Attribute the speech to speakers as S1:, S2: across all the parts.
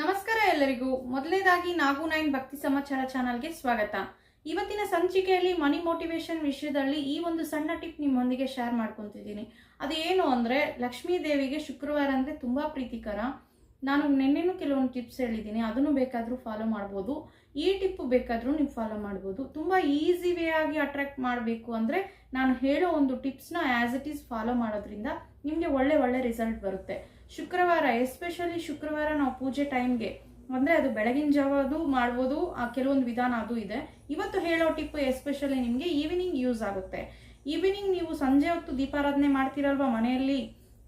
S1: ನಮಸ್ಕಾರ ಎಲ್ಲರಿಗೂ. ಮೊದಲನೇದಾಗಿ ನಾಗು ನೈನ್ ಭಕ್ತಿ ಸಮಾಚಾರ ಚಾನಲ್ಗೆ ಸ್ವಾಗತ. ಇವತ್ತಿನ ಸಂಚಿಕೆಯಲ್ಲಿ ಮನಿ ಮೋಟಿವೇಶನ್ ವಿಷಯದಲ್ಲಿ ಈ ಒಂದು ಸಣ್ಣ ಟಿಪ್ ನಿಮ್ಮೊಂದಿಗೆ ಶೇರ್ ಮಾಡ್ಕೊತಿದ್ದೀನಿ. ಅದು ಏನು ಅಂದರೆ, ಲಕ್ಷ್ಮೀ ದೇವಿಗೆ ಶುಕ್ರವಾರ ಅಂದರೆ ತುಂಬ ಪ್ರೀತಿಕರ. ನಾನು ನಿನ್ನೆನೂ ಕೆಲವೊಂದು ಟಿಪ್ಸ್ ಹೇಳಿದ್ದೀನಿ. ಅದನ್ನು ಬೇಕಾದರೂ ಫಾಲೋ ಮಾಡ್ಬೋದು. ಈ ಟಿಪ್ಪು ಬೇಕಾದರೂ ನೀವು ಫಾಲೋ ಮಾಡ್ಬೋದು. ತುಂಬ ಈಸಿ ವೇ ಆಗಿ ಅಟ್ರಾಕ್ಟ್ ಮಾಡಬೇಕು ಅಂದರೆ, ನಾನು ಹೇಳೋ ಒಂದು ಟಿಪ್ಸ್ನ ಆ್ಯಸ್ ಇಟ್ ಈಸ್ ಫಾಲೋ ಮಾಡೋದ್ರಿಂದ ನಿಮಗೆ ಒಳ್ಳೆ ಒಳ್ಳೆ ರಿಸಲ್ಟ್ ಬರುತ್ತೆ. ಶುಕ್ರವಾರ ಎಸ್ಪೆಷಲಿ ಶುಕ್ರವಾರ ನಾವು ಪೂಜೆ ಟೈಮ್ಗೆ ಅಂದರೆ ಅದು ಬೆಳಗಿನ ಜಾವದು ಮಾಡ್ಬೋದು, ಆ ಕೆಲವೊಂದು ವಿಧಾನ ಅದು ಇದೆ. ಇವತ್ತು ಹೇಳೋ ಟಿಪ್ ಎಸ್ಪೆಷಲಿ ನಿಮಗೆ ಈವ್ನಿಂಗ್ ಯೂಸ್ ಆಗುತ್ತೆ. ಈವ್ನಿಂಗ್ ನೀವು ಸಂಜೆ ಹೊತ್ತು ದೀಪಾರಾಧನೆ ಮಾಡ್ತೀರಲ್ವಾ ಮನೆಯಲ್ಲಿ?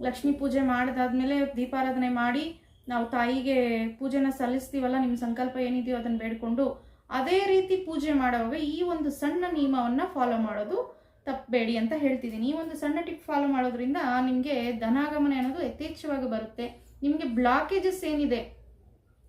S1: ಲಕ್ಷ್ಮೀ ಪೂಜೆ ಮಾಡಿದಾದ್ಮೇಲೆ ದೀಪಾರಾಧನೆ ಮಾಡಿ, ನಾವು ತಾಯಿಗೆ ಪೂಜೆನ ಸಲ್ಲಿಸ್ತೀವಲ್ಲ ನಿಮ್ಮ ಸಂಕಲ್ಪ ಏನಿದೆಯೋ ಅದನ್ನು ಬೇಡ್ಕೊಂಡು, ಅದೇ ರೀತಿ ಪೂಜೆ ಮಾಡುವಾಗ ಈ ಒಂದು ಸಣ್ಣ ನಿಯಮವನ್ನು ಫಾಲೋ ಮಾಡೋದು ತಪ್ಪಬೇಡಿ ಅಂತ ಹೇಳ್ತಿದ್ದೀನಿ. ಈ ಒಂದು ಸಣ್ಣ ಟಿಪ್ ಫಾಲೋ ಮಾಡೋದ್ರಿಂದ ನಿಮಗೆ ಧನಾಗಮನ ಅನ್ನೋದು ಯಥೇಚ್ಛವಾಗಿ ಬರುತ್ತೆ. ನಿಮಗೆ ಬ್ಲಾಕೇಜಸ್ ಏನಿದೆ?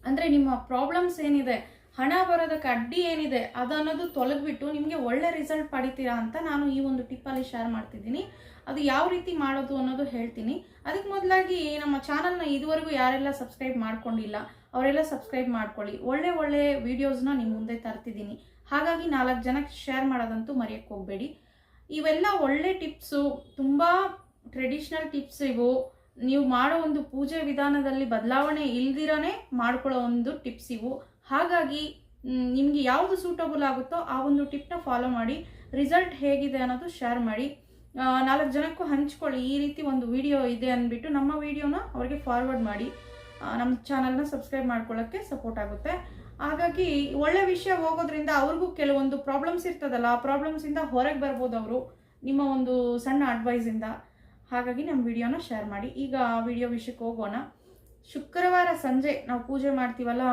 S1: ಅಂದರೆ ನಿಮ್ಮ ಪ್ರಾಬ್ಲಮ್ಸ್ ಏನಿದೆ? ಹಣ ಬರೋದಕ್ಕೆ ಅಡ್ಡಿ ಏನಿದೆ? ಅದನ್ನೋದು ತೊಲಗಿಬಿಟ್ಟು ನಿಮಗೆ ಒಳ್ಳೆ ರಿಸಲ್ಟ್ ಪಡಿತೀರಾ ಅಂತ ನಾನು ಈ ಒಂದು ಟಿಪ್ಪಲ್ಲಿ ಶೇರ್ ಮಾಡ್ತಿದ್ದೀನಿ. ಅದು ಯಾವ ರೀತಿ ಮಾಡೋದು ಅನ್ನೋದು ಹೇಳ್ತೀನಿ. ಅದಕ್ಕೆ ಮೊದಲಾಗಿ ನಮ್ಮ ಚಾನಲ್ನ ಇದುವರೆಗೂ ಯಾರೆಲ್ಲ ಸಬ್ಸ್ಕ್ರೈಬ್ ಮಾಡ್ಕೊಂಡಿಲ್ಲ, ಅವರೆಲ್ಲ ಸಬ್ಸ್ಕ್ರೈಬ್ ಮಾಡ್ಕೊಳ್ಳಿ. ಒಳ್ಳೆ ಒಳ್ಳೆ ವೀಡಿಯೋಸ್ನ ನಿಮ್ಮ ಮುಂದೆ ತರ್ತಿದ್ದೀನಿ. ಹಾಗಾಗಿ ನಾಲ್ಕು ಜನಕ್ಕೆ ಶೇರ್ ಮಾಡೋದಂತೂ ಮರೆಯೋಕ್ಕೆ ಹೋಗಬೇಡಿ. ಇವೆಲ್ಲ ಒಳ್ಳೆ ಟಿಪ್ಸು, ತುಂಬ ಟ್ರೆಡಿಷ್ನಲ್ ಟಿಪ್ಸ್ ಇವು. ನೀವು ಮಾಡೋ ಒಂದು ಪೂಜೆ ವಿಧಾನದಲ್ಲಿ ಬದಲಾವಣೆ ಇಲ್ದಿರನೇ ಮಾಡ್ಕೊಳ್ಳೋ ಒಂದು ಟಿಪ್ಸ್ ಇವು. ಹಾಗಾಗಿ ನಿಮಗೆ ಯಾವುದು ಸೂಟಬಲ್ ಆಗುತ್ತೋ ಆ ಒಂದು ಟಿಪ್ನ ಫಾಲೋ ಮಾಡಿ ರಿಸಲ್ಟ್ ಹೇಗಿದೆ ಅನ್ನೋದು ಶೇರ್ ಮಾಡಿ. ನಾಲ್ಕು ಜನಕ್ಕೂ ಹಂಚ್ಕೊಳ್ಳಿ. ಈ ರೀತಿ ಒಂದು ವಿಡಿಯೋ ಇದೆ ಅಂದ್ಬಿಟ್ಟು ನಮ್ಮ ವಿಡಿಯೋನ ಅವರಿಗೆ ಫಾರ್ವರ್ಡ್ ಮಾಡಿ. ನಮ್ಮ ಚಾನಲ್ನ ಸಬ್ಸ್ಕ್ರೈಬ್ ಮಾಡ್ಕೊಳ್ಳೋಕ್ಕೆ ಸಪೋರ್ಟ್ ಆಗುತ್ತೆ. ಹಾಗಾಗಿ ಒಳ್ಳೆ ವಿಷಯ ಹೋಗೋದ್ರಿಂದ ಅವ್ರಿಗೂ ಕೆಲವೊಂದು ಪ್ರಾಬ್ಲಮ್ಸ್ ಇರ್ತದಲ್ಲ, ಆ ಪ್ರಾಬ್ಲಮ್ಸಿಂದ ಹೊರಗೆ ಬರ್ಬೋದು ಅವರು, ನಿಮ್ಮ ಒಂದು ಸಣ್ಣ ಅಡ್ವೈಸಿಂದ ಹಾಗಾಗಿ ನಮ್ಮ ವಿಡಿಯೋನ ಶೇರ್ ಮಾಡಿ. ಈಗ ಆ ವಿಡಿಯೋ ವಿಷಯಕ್ಕೆ ಹೋಗೋಣ. ಶುಕ್ರವಾರ ಸಂಜೆ ನಾವು ಪೂಜೆ ಮಾಡ್ತೀವಲ್ಲ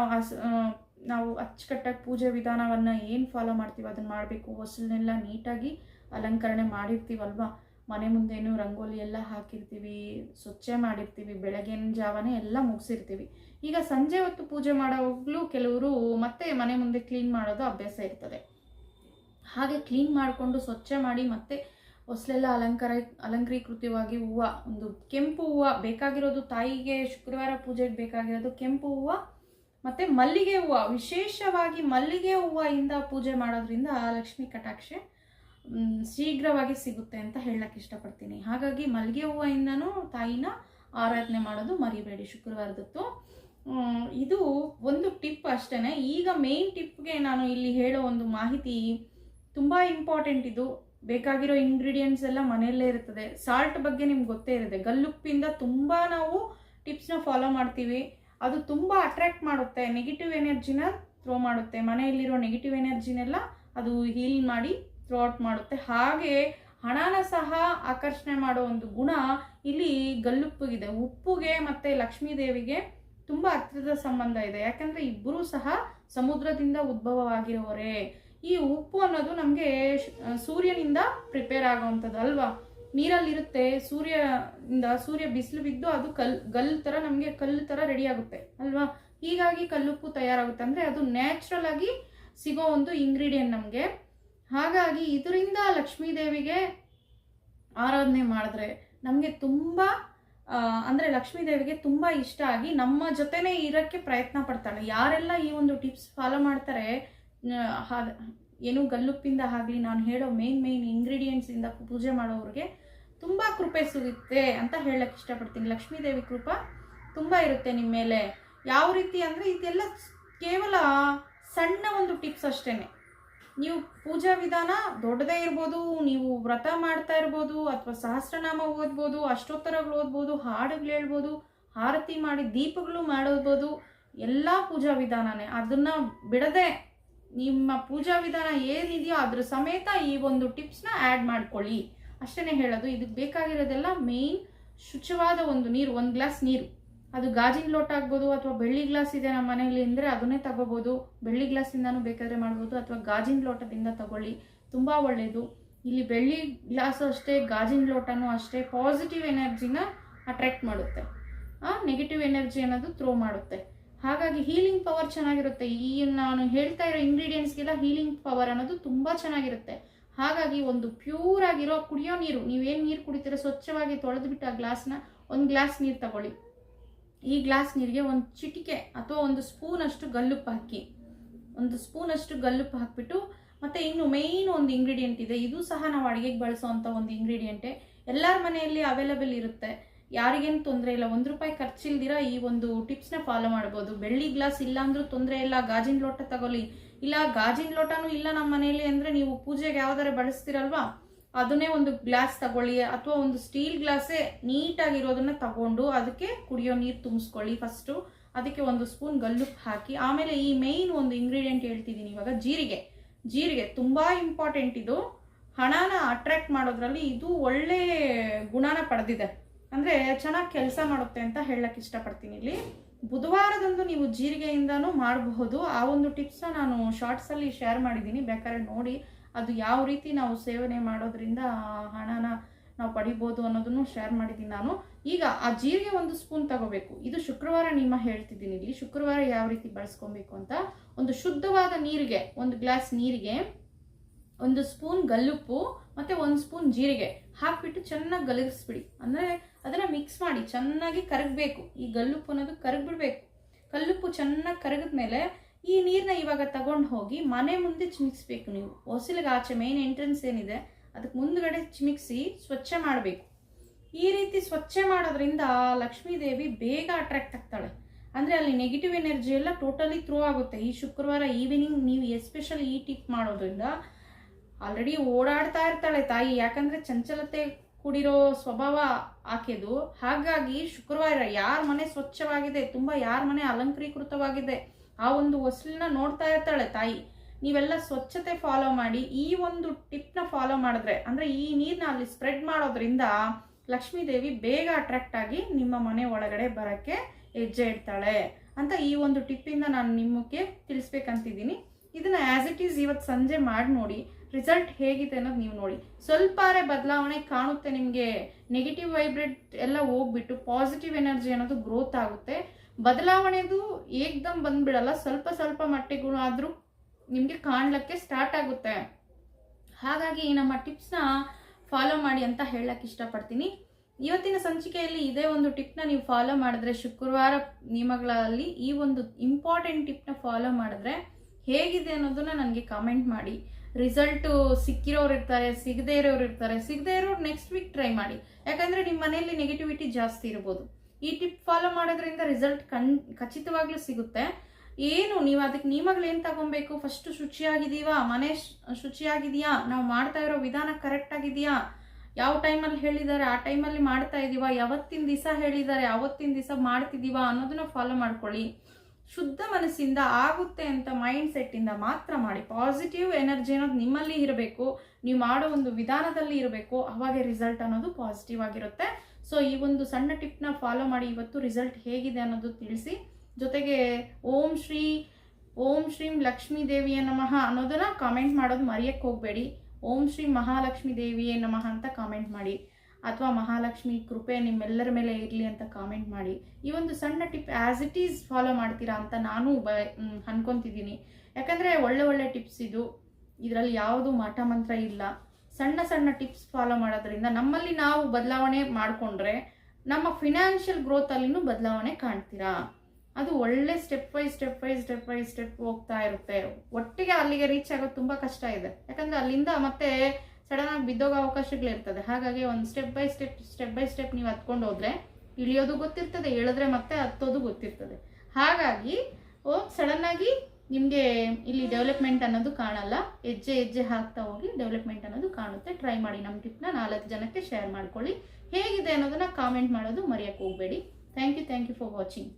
S1: ನಾವು ಅಚ್ಚುಕಟ್ಟಾಗಿ ಪೂಜೆ ವಿಧಾನವನ್ನು ಏನು ಫಾಲೋ ಮಾಡ್ತೀವಿ ಅದನ್ನು ಮಾಡಬೇಕು. ಹೊಸಲನ್ನೆಲ್ಲ ನೀಟಾಗಿ ಅಲಂಕರಣೆ ಮಾಡಿರ್ತೀವಲ್ವಾ? ಮನೆ ಮುಂದೇನು ರಂಗೋಲಿ ಎಲ್ಲ ಹಾಕಿರ್ತೀವಿ, ಸ್ವಚ್ಛ ಮಾಡಿರ್ತೀವಿ, ಬೆಳಗಿನ ಜಾವನೇ ಎಲ್ಲ ಮುಗಿಸಿರ್ತೀವಿ. ಈಗ ಸಂಜೆ ಹೊತ್ತು ಪೂಜೆ ಮಾಡೋವಾಗಲೂ ಕೆಲವರು ಮತ್ತೆ ಮನೆ ಮುಂದೆ ಕ್ಲೀನ್ ಮಾಡೋದು ಅಭ್ಯಾಸ ಇರ್ತದೆ. ಹಾಗೆ ಕ್ಲೀನ್ ಮಾಡಿಕೊಂಡು ಸ್ವಚ್ಛ ಮಾಡಿ ಮತ್ತೆ ಹೊಸಲೆಲ್ಲ ಅಲಂಕಾರ ಅಲಂಕರೀಕೃತವಾಗಿ ಹೂವು, ಒಂದು ಕೆಂಪು ಹೂವು ಬೇಕಾಗಿರೋದು ತಾಯಿಗೆ ಶುಕ್ರವಾರ ಪೂಜೆಗೆ ಬೇಕಾಗಿರೋದು ಕೆಂಪು ಹೂವು ಮತ್ತು ಮಲ್ಲಿಗೆ ಹೂವು, ವಿಶೇಷವಾಗಿ ಮಲ್ಲಿಗೆ ಹೂವಿಂದ ಪೂಜೆ ಮಾಡೋದ್ರಿಂದ ಲಕ್ಷ್ಮಿ ಕಟಾಕ್ಷೆ ಶೀಘ್ರವಾಗಿ ಸಿಗುತ್ತೆ ಅಂತ ಹೇಳಕ್ಕೆ ಇಷ್ಟಪಡ್ತೀನಿ. ಹಾಗಾಗಿ ಮಲ್ಲಿಗೆ ಹೂವಿಂದನೂ ತಾಯಿನ ಆರಾಧನೆ ಮಾಡೋದು ಮರಿಬೇಡಿ ಶುಕ್ರವಾರದತ್ತು. ಇದು ಒಂದು ಟಿಪ್ ಅಷ್ಟೇ ಈಗ ಮೇನ್ ಟಿಪ್ಗೆ ನಾನು ಇಲ್ಲಿ ಹೇಳೋ ಒಂದು ಮಾಹಿತಿ ತುಂಬ ಇಂಪಾರ್ಟೆಂಟ್ ಇದು. ಬೇಕಾಗಿರೋ ಇಂಗ್ರೀಡಿಯೆಂಟ್ಸ್ ಎಲ್ಲ ಮನೆಯಲ್ಲೇ ಇರ್ತದೆ. ಸಾಲ್ಟ್ ಬಗ್ಗೆ ನಿಮ್ಗೆ ಗೊತ್ತೇ ಇರುತ್ತೆ. ಗಲ್ಲುಪ್ಪಿಂದ ತುಂಬ ನಾವು ಟಿಪ್ಸ್ನ ಫಾಲೋ ಮಾಡ್ತೀವಿ. ಅದು ತುಂಬ ಅಟ್ರ್ಯಾಕ್ಟ್ ಮಾಡುತ್ತೆ. ನೆಗೆಟಿವ್ ಎನರ್ಜಿನ ಥ್ರೋ ಮಾಡುತ್ತೆ. ಮನೆಯಲ್ಲಿರೋ ನೆಗೆಟಿವ್ ಎನರ್ಜಿನೆಲ್ಲ ಅದು ಹೀಲ್ ಮಾಡಿ ಥ್ರೋ ಔಟ್ ಮಾಡುತ್ತೆ. ಹಾಗೆ ಹಣನ ಸಹ ಆಕರ್ಷಣೆ ಮಾಡೋ ಒಂದು ಗುಣ ಇಲ್ಲಿ ಗಲ್ಲುಪ್ಪಿಗಿದೆ. ಉಪ್ಪುಗೆ ಮತ್ತು ಲಕ್ಷ್ಮೀ ದೇವಿಗೆ ತುಂಬ ಹತ್ತಿರದ ಸಂಬಂಧ ಇದೆ. ಯಾಕಂದರೆ ಇಬ್ಬರೂ ಸಹ ಸಮುದ್ರದಿಂದ ಉದ್ಭವವಾಗಿರೋರೆ. ಈ ಉಪ್ಪು ಅನ್ನೋದು ನಮಗೆ ಸೂರ್ಯನಿಂದ ಪ್ರಿಪೇರ್ ಆಗೋವಂಥದ್ದು ಅಲ್ವಾ? ನೀರಲ್ಲಿರುತ್ತೆ, ಸೂರ್ಯನಿಂದ ಸೂರ್ಯ ಬಿಸಿಲು ಬಿದ್ದು ಅದು ಕಲ್ ಗಲ್ಲು ಥರ ನಮಗೆ ಕಲ್ಲು ಥರ ರೆಡಿ ಆಗುತ್ತೆ ಅಲ್ವಾ? ಹೀಗಾಗಿ ಕಲ್ಲುಪ್ಪು ತಯಾರಾಗುತ್ತೆ. ಅಂದರೆ ಅದು ನ್ಯಾಚುರಲ್ ಆಗಿ ಸಿಗೋ ಒಂದು ಇಂಗ್ರೀಡಿಯೆಂಟ್ ನಮಗೆ. ಹಾಗಾಗಿ ಇದರಿಂದ ಲಕ್ಷ್ಮೀ ದೇವಿಗೆ ಆರಾಧನೆ ಮಾಡಿದ್ರೆ ನಮಗೆ ತುಂಬ ಅಂದರೆ ಲಕ್ಷ್ಮೀ ದೇವಿಗೆ ತುಂಬ ಇಷ್ಟ ಆಗಿ ನಮ್ಮ ಜೊತೆನೇ ಇರೋಕ್ಕೆ ಪ್ರಯತ್ನ ಪಡ್ತಾಳೆ. ಯಾರೆಲ್ಲ ಈ ಒಂದು ಟಿಪ್ಸ್ ಫಾಲೋ ಮಾಡ್ತಾರೆ ಏನು ಗಲ್ಲುಪ್ಪಿಂದ ಆಗಲಿ, ನಾನು ಹೇಳೋ ಮೇನ್ ಮೇನ್ ಇಂಗ್ರೀಡಿಯೆಂಟ್ಸಿಂದ ಪೂಜೆ ಮಾಡೋರಿಗೆ ತುಂಬ ಕೃಪೆ ಸಿಗುತ್ತೆ ಅಂತ ಹೇಳಕ್ಕೆ ಇಷ್ಟಪಡ್ತೀನಿ. ಲಕ್ಷ್ಮೀ ದೇವಿ ಕೃಪಾ ತುಂಬ ಇರುತ್ತೆ ನಿಮ್ಮ ಮೇಲೆ. ಯಾವ ರೀತಿ ಅಂದರೆ ಇದೆಲ್ಲ ಕೇವಲ ಸಣ್ಣ ಒಂದು ಟಿಪ್ಸ್ ಅಷ್ಟೇ ನೀವು ಪೂಜಾ ವಿಧಾನ ದೊಡ್ಡದೇ ಇರ್ಬೋದು, ನೀವು ವ್ರತ ಮಾಡ್ತಾ ಇರ್ಬೋದು, ಅಥವಾ ಸಹಸ್ರನಾಮ ಓದ್ಬೋದು, ಅಷ್ಟೋತ್ತರಗಳು ಓದ್ಬೋದು, ಹಾಡುಗಳು ಹೇಳ್ಬೋದು, ಆರತಿ ಮಾಡಿ ದೀಪಗಳು ಮಾಡೋದ್ಬೋದು, ಎಲ್ಲ ಪೂಜಾ ವಿಧಾನನೇ. ಅದನ್ನು ಬಿಡದೆ ನಿಮ್ಮ ಪೂಜಾ ವಿಧಾನ ಏನಿದೆಯೋ ಅದ್ರ ಸಮೇತ ಈ ಒಂದು ಟಿಪ್ಸ್ನ ಆ್ಯಡ್ ಮಾಡ್ಕೊಳ್ಳಿ. ಅಷ್ಟೇ ಹೇಳೋದು. ಇದಕ್ಕೆ ಬೇಕಾಗಿರೋದೆಲ್ಲ ಮೇಯ್ನ್ ಶುಚವಾದ ಒಂದು ನೀರು, ಒಂದು ಗ್ಲಾಸ್ ನೀರು. ಅದು ಗಾಜಿನ ಲೋಟ ಆಗ್ಬೋದು ಅಥವಾ ಬೆಳ್ಳಿ ಗ್ಲಾಸ್ ಇದೆ ನಮ್ಮ ಮನೆಯಲ್ಲಿ ಅಂದರೆ ಅದನ್ನೇ ತಗೋಬೋದು. ಬೆಳ್ಳಿ ಗ್ಲಾಸಿಂದನೂ ಬೇಕಾದರೆ ಮಾಡ್ಬೋದು ಅಥವಾ ಗಾಜಿನ ಲೋಟದಿಂದ ತಗೊಳ್ಳಿ. ತುಂಬ ಒಳ್ಳೆಯದು ಇಲ್ಲಿ ಬೆಳ್ಳಿ ಗ್ಲಾಸು ಅಷ್ಟೇ, ಗಾಜಿನ ಲೋಟನೂ ಅಷ್ಟೇ ಪಾಸಿಟಿವ್ ಎನರ್ಜಿನ ಅಟ್ರ್ಯಾಕ್ಟ್ ಮಾಡುತ್ತೆ. ನೆಗೆಟಿವ್ ಎನರ್ಜಿ ಅನ್ನೋದು ಥ್ರೋ ಮಾಡುತ್ತೆ. ಹಾಗಾಗಿ ಹೀಲಿಂಗ್ ಪವರ್ ಚೆನ್ನಾಗಿರುತ್ತೆ. ಈ ನಾನು ಹೇಳ್ತಾ ಇರೋ ಇಂಗ್ರೀಡಿಯೆಂಟ್ಸ್ಗೆಲ್ಲ ಹೀಲಿಂಗ್ ಪವರ್ ಅನ್ನೋದು ತುಂಬ ಚೆನ್ನಾಗಿರುತ್ತೆ. ಹಾಗಾಗಿ ಒಂದು ಪ್ಯೂರ್ ಆಗಿರೋ ಕುಡಿಯೋ ನೀರು, ನೀವೇನು ನೀರು ಕುಡಿತೀರೋ ಸ್ವಚ್ಛವಾಗಿ ತೊಳೆದ್ಬಿಟ್ಟು ಆ ಗ್ಲಾಸ್ನ, ಒಂದು ಗ್ಲಾಸ್ ನೀರು ತಗೊಳ್ಳಿ. ಈ ಗ್ಲಾಸ್ ನೀರಿಗೆ ಒಂದು ಚಿಟಿಕೆ ಅಥವಾ ಒಂದು ಸ್ಪೂನ್ ಅಷ್ಟು ಗಲ್ಲುಪ್ಪು ಹಾಕಿ. ಒಂದು ಸ್ಪೂನ್ ಅಷ್ಟು ಗಲ್ಲುಪ್ಪು ಹಾಕಿಬಿಟ್ಟು ಮತ್ತೆ ಇನ್ನು ಮೇಯ್ನ್ ಒಂದು ಇಂಗ್ರೀಡಿಯೆಂಟ್ ಇದೆ. ಇದು ಸಹ ನಾವು ಅಡುಗೆಗೆ ಬಳಸೋವಂಥ ಒಂದು ಇಂಗ್ರೀಡಿಯೆಂಟೇ ಎಲ್ಲರ ಮನೆಯಲ್ಲಿ ಅವೈಲಬಲ್ ಇರುತ್ತೆ. ಯಾರಿಗೇನು ತೊಂದರೆ ಇಲ್ಲ. ಒಂದು ರೂಪಾಯಿ ಖರ್ಚಿಲ್ದಿರ ಈ ಒಂದು ಟಿಪ್ಸ್ನ ಫಾಲೋ ಮಾಡ್ಬೋದು. ಬೆಳ್ಳಿ ಗ್ಲಾಸ್ ಇಲ್ಲ ಅಂದ್ರೂ ತೊಂದರೆ ಇಲ್ಲ. ಗಾಜಿನ ಲೋಟ ತಗೊಳ್ಳಿ. ಇಲ್ಲ, ಗಾಜಿನ ಲೋಟನೂ ಇಲ್ಲ ನಮ್ಮ ಮನೆಯಲ್ಲಿ ಅಂದರೆ ನೀವು ಪೂಜೆಗೆ ಯಾವ್ದಾರು ಬಳಸ್ತೀರಲ್ವಾ? ಅದನ್ನೇ ಒಂದು ಗ್ಲಾಸ್ ತಗೊಳ್ಳಿ, ಅಥವಾ ಒಂದು ಸ್ಟೀಲ್ ಗ್ಲಾಸೇ ನೀಟಾಗಿರೋದನ್ನ ತಗೊಂಡು ಅದಕ್ಕೆ ಕುಡಿಯೋ ನೀರು ತುಂಬಿಸ್ಕೊಳ್ಳಿ ಫಸ್ಟು ಅದಕ್ಕೆ ಒಂದು ಸ್ಪೂನ್ ಗಲ್ಲು ಹಾಕಿ, ಆಮೇಲೆ ಈ ಮೇಯ್ನ್ ಒಂದು ಇಂಗ್ರೀಡಿಯೆಂಟ್ ಹೇಳ್ತಿದ್ದೀನಿ ಇವಾಗ, ಜೀರಿಗೆ. ಜೀರಿಗೆ ತುಂಬ ಇಂಪಾರ್ಟೆಂಟ್ ಇದು. ಹಣನ ಅಟ್ರಾಕ್ಟ್ ಮಾಡೋದ್ರಲ್ಲಿ ಇದು ಒಳ್ಳೆ ಗುಣನ ಪಡೆದಿದೆ. ಅಂದರೆ ಚೆನ್ನಾಗಿ ಕೆಲಸ ಮಾಡುತ್ತೆ ಅಂತ ಹೇಳಕ್ಕೆ ಇಷ್ಟಪಡ್ತೀನಿ ಇಲ್ಲಿ. ಬುಧವಾರದಂದು ನೀವು ಜೀರಿಗೆಯಿಂದನೂ ಮಾಡಬಹುದು. ಆ ಒಂದು ಟಿಪ್ಸ್ನ ನಾನು ಶಾರ್ಟ್ಸಲ್ಲಿ ಶೇರ್ ಮಾಡಿದ್ದೀನಿ. ಬೇಕಾದ್ರೆ ನೋಡಿ. ಅದು ಯಾವ ರೀತಿ ನಾವು ಸೇವನೆ ಮಾಡೋದ್ರಿಂದ ಹಣನ ನಾವು ಪಡಿಬೋದು ಅನ್ನೋದನ್ನು ಶೇರ್ ಮಾಡಿದ್ದೀನಿ ನಾನು. ಈಗ ಆ ಜೀರಿಗೆ ಒಂದು ಸ್ಪೂನ್ ತಗೋಬೇಕು. ಇದು ಶುಕ್ರವಾರ ನಿಮ್ಮ ಹೇಳ್ತಿದ್ದೀನಿ ಇಲ್ಲಿ. ಶುಕ್ರವಾರ ಯಾವ ರೀತಿ ಬಳಸ್ಕೊಬೇಕು ಅಂತ. ಒಂದು ಶುದ್ಧವಾದ ನೀರಿಗೆ, ಒಂದು ಗ್ಲಾಸ್ ನೀರಿಗೆ, ಒಂದು ಸ್ಪೂನ್ ಗಲ್ಲುಪ್ಪು ಮತ್ತೆ ಒಂದು ಸ್ಪೂನ್ ಜೀರಿಗೆ ಹಾಕ್ಬಿಟ್ಟು ಚೆನ್ನಾಗಿ ಗಲಗಿಸ್ಬಿಡಿ. ಅಂದರೆ ಅದನ್ನ ಮಿಕ್ಸ್ ಮಾಡಿ ಚೆನ್ನಾಗಿ ಕರಗಬೇಕು. ಈ ಗಲ್ಲುಪ್ಪು ಅನ್ನೋದು ಕರಗ್ಬಿಡ್ಬೇಕು. ಕಲ್ಲುಪ್ಪು ಚೆನ್ನಾಗಿ ಕರಗಿದ್ಮೇಲೆ ಈ ನೀರನ್ನ ಇವಾಗ ತಗೊಂಡು ಹೋಗಿ ಮನೆ ಮುಂದೆ ಚಿಮಿಕ್ಸ್ಬೇಕು ನೀವು. ಹೊಸಲಿಗೆ ಆಚೆ ಮೇನ್ ಎಂಟ್ರೆನ್ಸ್ ಏನಿದೆ ಅದಕ್ಕೆ ಮುಂದ್ಗಡೆ ಚಿಮಿಕ್ಸಿ ಸ್ವಚ್ಛ ಮಾಡಬೇಕು. ಈ ರೀತಿ ಸ್ವಚ್ಛ ಮಾಡೋದ್ರಿಂದ ಲಕ್ಷ್ಮೀದೇವಿ ಬೇಗ ಅಟ್ರಾಕ್ಟ್ ಆಗ್ತಾಳೆ. ಅಂದರೆ ಅಲ್ಲಿ ನೆಗೆಟಿವ್ ಎನರ್ಜಿ ಎಲ್ಲ ಟೋಟಲಿ ಥ್ರೂ ಆಗುತ್ತೆ. ಈ ಶುಕ್ರವಾರ ಈವ್ನಿಂಗ್ ನೀವು ಎಸ್ಪೆಷಲಿ ಈ ಟಿಪ್ ಮಾಡೋದ್ರಿಂದ ಆಲ್ರೆಡಿ ಓಡಾಡ್ತಾ ಇರ್ತಾಳೆ ತಾಯಿ. ಯಾಕಂದರೆ ಚಂಚಲತೆ ಕೂಡಿರೋ ಸ್ವಭಾವ ಆಕೆದು. ಹಾಗಾಗಿ ಶುಕ್ರವಾರ ಯಾರ ಮನೆ ಸ್ವಚ್ಛವಾಗಿದೆ, ತುಂಬ ಯಾರ ಮನೆ ಅಲಂಕರೀಕೃತವಾಗಿದೆ ಆ ಒಂದು ಹೊಸಲನ್ನ ನೋಡ್ತಾ ಇರ್ತಾಳೆ ತಾಯಿ. ನೀವೆಲ್ಲ ಸ್ವಚ್ಛತೆ ಫಾಲೋ ಮಾಡಿ, ಈ ಒಂದು ಟಿಪ್ನ ಫಾಲೋ ಮಾಡಿದ್ರೆ, ಅಂದರೆ ಈ ನೀರನ್ನ ಅಲ್ಲಿ ಸ್ಪ್ರೆಡ್ ಮಾಡೋದ್ರಿಂದ ಲಕ್ಷ್ಮೀ ದೇವಿ ಬೇಗ ಅಟ್ರಾಕ್ಟ್ ಆಗಿ ನಿಮ್ಮ ಮನೆ ಒಳಗಡೆ ಬರೋಕ್ಕೆ ಹೆಜ್ಜೆ ಇಡ್ತಾಳೆ ಅಂತ ಈ ಒಂದು ಟಿಪ್ಪಿಂದ ನಾನು ನಿಮಗೆ ತಿಳಿಸ್ಬೇಕಂತಿದ್ದೀನಿ. ಇದನ್ನ ಆಸ್ ಇಟ್ ಈಸ್ ಇವತ್ತು ಸಂಜೆ ಮಾಡಿ ನೋಡಿ ರಿಸಲ್ಟ್ ಹೇಗಿದೆ ಅನ್ನೋದು ನೀವು ನೋಡಿ. ಸ್ವಲ್ಪಾರೆ ಬದಲಾವಣೆ ಕಾಣುತ್ತೆ ನಿಮಗೆ. ನೆಗೆಟಿವ್ ವೈಬ್ರೇಟ್ ಎಲ್ಲ ಹೋಗ್ಬಿಟ್ಟು ಪಾಸಿಟಿವ್ ಎನರ್ಜಿ ಅನ್ನೋದು ಗ್ರೋತ್ ಆಗುತ್ತೆ. ಬದಲಾವಣೆದು ಏಕ್ದಮ್ ಬಂದ್ಬಿಡಲ್ಲ, ಸ್ವಲ್ಪ ಸ್ವಲ್ಪ ಮಟ್ಟಿಗೂ ಆದರೂ ನಿಮಗೆ ಕಾಣಲಿಕ್ಕೆ ಸ್ಟಾರ್ಟ್ ಆಗುತ್ತೆ. ಹಾಗಾಗಿ ನಮ್ಮ ಟಿಪ್ಸ್ನ ಫಾಲೋ ಮಾಡಿ ಅಂತ ಹೇಳಕ್ಕೆ ಇಷ್ಟಪಡ್ತೀನಿ. ಇವತ್ತಿನ ಸಂಚಿಕೆಯಲ್ಲಿ ಇದೇ ಒಂದು ಟಿಪ್ನ ನೀವು ಫಾಲೋ ಮಾಡಿದ್ರೆ ಶುಕ್ರವಾರ ನಿಯಮಗಳಲ್ಲಿ ಈ ಒಂದು ಇಂಪಾರ್ಟೆಂಟ್ ಟಿಪ್ನ ಫಾಲೋ ಮಾಡಿದ್ರೆ ಹೇಗಿದೆ ಅನ್ನೋದನ್ನ ನನಗೆ ಕಾಮೆಂಟ್ ಮಾಡಿ. ರಿಸಲ್ಟು ಸಿಕ್ಕಿರೋರು ಇರ್ತಾರೆ, ಸಿಗದೇ ಇರೋರು ಇರ್ತಾರೆ, ಸಿಗದೇ ಇರೋರು ನೆಕ್ಸ್ಟ್ ವೀಕ್ ಟ್ರೈ ಮಾಡಿ. ಯಾಕಂದರೆ ನಿಮ್ಮ ಮನೆಯಲ್ಲಿ ನೆಗೆಟಿವಿಟಿ ಜಾಸ್ತಿ ಇರ್ಬೋದು. ಈ ಟಿಪ್ ಫಾಲೋ ಮಾಡೋದ್ರಿಂದ ರಿಸಲ್ಟ್ ಕಣ್ ಖಚಿತವಾಗ್ಲೂ ಸಿಗುತ್ತೆ. ಏನು, ನೀವು ಅದಕ್ಕೆ ನಿಯಮಗಳು ಏನು ತಗೊಬೇಕು? ಫಸ್ಟ್ ಶುಚಿಯಾಗಿದೀವಾ ಮನೆ ಶುಚಿಯಾಗಿದೆಯಾ ನಾವು ಮಾಡ್ತಾ ಇರೋ ವಿಧಾನ ಕರೆಕ್ಟ್ ಆಗಿದೆಯಾ ಯಾವ ಟೈಮಲ್ಲಿ ಹೇಳಿದ್ದಾರೆ? ಆ ಟೈಮಲ್ಲಿ ಮಾಡ್ತಾ ಇದ್ದೀವಾ ಯಾವತ್ತಿನ ದಿವಸ ಹೇಳಿದ್ದಾರೆ? ಅವತ್ತಿನ ದಿವಸ ಮಾಡ್ತಿದ್ದೀವಾ? ಅನ್ನೋದನ್ನ ಫಾಲೋ ಮಾಡ್ಕೊಳ್ಳಿ. ಶುದ್ಧ ಮನಸ್ಸಿಂದ ಆಗುತ್ತೆ ಅಂತ ಮೈಂಡ್ ಸೆಟ್ಟಿಂದ ಮಾತ್ರ ಮಾಡಿ. ಪಾಸಿಟಿವ್ ಎನರ್ಜಿ ಅನ್ನೋದು ನಿಮ್ಮಲ್ಲಿ ಇರಬೇಕು, ನೀವು ಮಾಡೋ ಒಂದು ವಿಧಾನದಲ್ಲಿ ಇರಬೇಕು, ಅವಾಗ ರಿಸಲ್ಟ್ ಅನ್ನೋದು ಪಾಸಿಟಿವ್ ಆಗಿರುತ್ತೆ. ಸೊ ಈ ಒಂದು ಸಣ್ಣ ಟಿಪ್ನ ಫಾಲೋ ಮಾಡಿ ಇವತ್ತು ರಿಸಲ್ಟ್ ಹೇಗಿದೆ ಅನ್ನೋದು ತಿಳಿಸಿ. ಜೊತೆಗೆ ಓಂ ಶ್ರೀ, ಓಂ ಶ್ರೀಂ ಲಕ್ಷ್ಮೀ ದೇವಿಯ ನಮಃ ಅನ್ನೋದನ್ನ ಕಾಮೆಂಟ್ ಮಾಡೋದು ಮರೆಯಕ್ಕೆ ಹೋಗಬೇಡಿ ಓಂ ಶ್ರೀ ಮಹಾಲಕ್ಷ್ಮೀ ದೇವಿಯೇ ನಮಃ ಅಂತ ಕಾಮೆಂಟ್ ಮಾಡಿ. ಅಥವಾ ಮಹಾಲಕ್ಷ್ಮಿ ಕೃಪೆ ನಿಮ್ಮೆಲ್ಲರ ಮೇಲೆ ಇರಲಿ ಅಂತ ಕಾಮೆಂಟ್ ಮಾಡಿ. ಈ ಒಂದು ಸಣ್ಣ tip as it is follow ಮಾಡ್ತೀರಾ ಅಂತ ನಾನು ಬ ಅನ್ಕೊಂತಿದ್ದೀನಿ. ಯಾಕಂದರೆ ಒಳ್ಳೆ ಒಳ್ಳೆ ಟಿಪ್ಸ್ ಇದು. ಇದರಲ್ಲಿ ಯಾವುದು ಮಾಟ ಮಂತ್ರ ಇಲ್ಲ. ಸಣ್ಣ ಸಣ್ಣ ಟಿಪ್ಸ್ ಫಾಲೋ ಮಾಡೋದ್ರಿಂದ ನಮ್ಮಲ್ಲಿ ನಾವು ಬದಲಾವಣೆ ಮಾಡಿಕೊಂಡ್ರೆ ನಮ್ಮ ಫಿನಾನ್ಷಿಯಲ್ ಗ್ರೋತಲ್ಲಿನೂ ಬದಲಾವಣೆ ಕಾಣ್ತೀರಾ? ಅದು ಒಳ್ಳೆ step by step by step by step ಹೋಗ್ತಾ ಇರುತ್ತೆ. ಒಟ್ಟಿಗೆ ಅಲ್ಲಿಗೆ ರೀಚ್ ಆಗೋದು ತುಂಬ ಕಷ್ಟ ಇದೆ. ಯಾಕಂದರೆ ಅಲ್ಲಿಂದ ಮತ್ತೆ ಸಡನ್ ಆಗಿ ಬಿದ್ದೋಗೋ ಅವಕಾಶಗಳಿರ್ತದೆ ಹಾಗಾಗಿ ಒಂದು step by step step by step ನೀವು ಹತ್ಕೊಂಡು ಹೋದ್ರೆ ಇಳಿಯೋದು ಗೊತ್ತಿರ್ತದೆ, ಇಳಿದ್ರೆ ಮತ್ತೆ ಹತ್ತೋದು ಗೊತ್ತಿರ್ತದೆ. ಹಾಗಾಗಿ ಓ ಸಡನ್ ಆಗಿ ನಿಮಗೆ ಇಲ್ಲಿ ಡೆವಲಪ್ಮೆಂಟ್ ಅನ್ನೋದು ಕಾಣಲ್ಲ. ಹೆಜ್ಜೆ ಹೆಜ್ಜೆ ಹಾಕ್ತಾ ಹೋಗಿ ಡೆವಲಪ್ಮೆಂಟ್ ಅನ್ನೋದು ಕಾಣುತ್ತೆ. ಟ್ರೈ ಮಾಡಿ ನಮ್ಮ ಟಿಪ್ನ ನಾಲ್ಕು ಜನಕ್ಕೆ ಶೇರ್ ಮಾಡ್ಕೊಳ್ಳಿ. ಹೇಗಿದೆ ಅನ್ನೋದನ್ನ ಕಾಮೆಂಟ್ ಮಾಡೋದು ಮರೆಯೋಕ್ಕೆ ಹೋಗಬೇಡಿ. Thank you thank you for watching